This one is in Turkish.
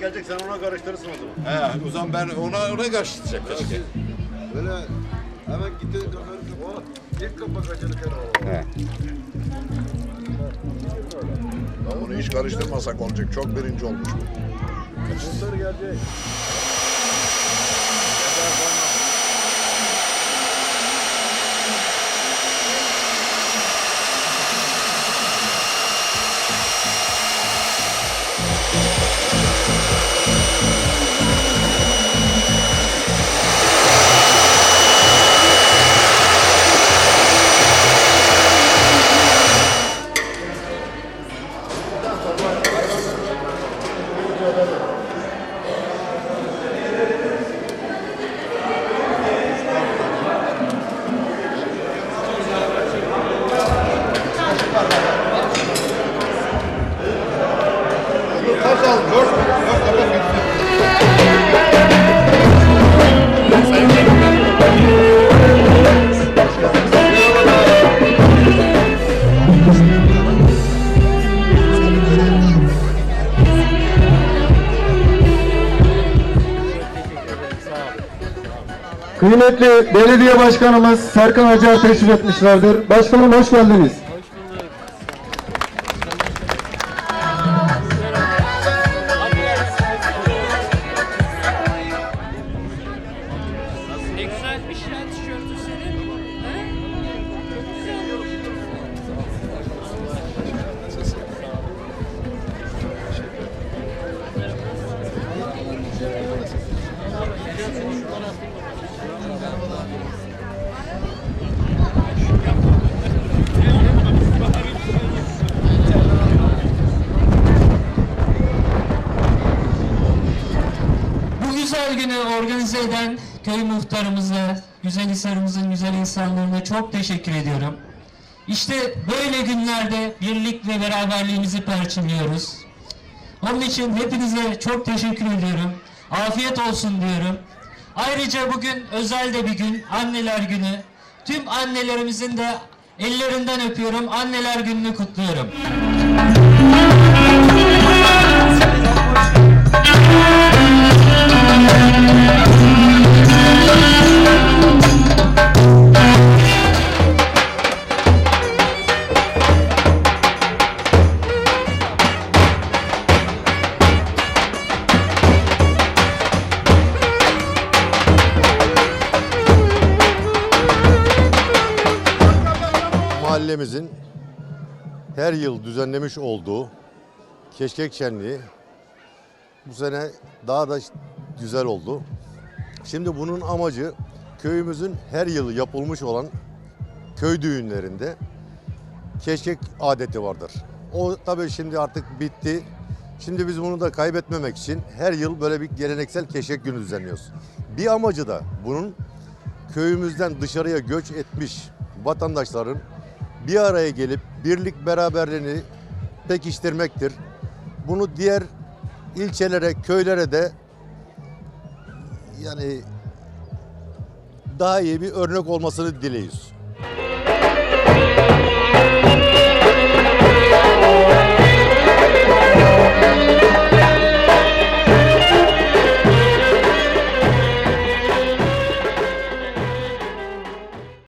gelecek sen ona karıştırırsın o zaman. He, o zaman ben ona ona gidecek keşke. Böyle hemen gitti kafanı kapa. İlk kapa kaçını kere He. Ya onu hiç karıştırmasak olacak. Çok birinci olmuş bu. Bunlar gelecek. Kıymetli belediye başkanımız Serkan Acar teşrif etmişlerdir. Başkanım hoş geldiniz. Ne güzelmiş ya tişörtü güzel günü organize eden köy muhtarımıza, Güzelhisar'ımızın güzel insanlarına çok teşekkür ediyorum. İşte böyle günlerde birlik ve beraberliğimizi perçinliyoruz. Onun için hepinize çok teşekkür ediyorum. Afiyet olsun diyorum. Ayrıca bugün özel de bir gün, anneler günü. Tüm annelerimizin de ellerinden öpüyorum. Anneler gününü kutluyorum. Mahallemizin her yıl düzenlemiş olduğu keşkek şenliği bu sene daha da güzel oldu. Şimdi bunun amacı köyümüzün her yıl yapılmış olan köy düğünlerinde keşkek adeti vardır. O tabii şimdi artık bitti. Şimdi biz bunu da kaybetmemek için her yıl böyle bir geleneksel keşkek günü düzenliyoruz. Bir amacı da bunun köyümüzden dışarıya göç etmiş vatandaşların bir araya gelip birlik beraberliğini pekiştirmektir. Bunu diğer ilçelere, köylere de yani daha iyi bir örnek olmasını dileyiz.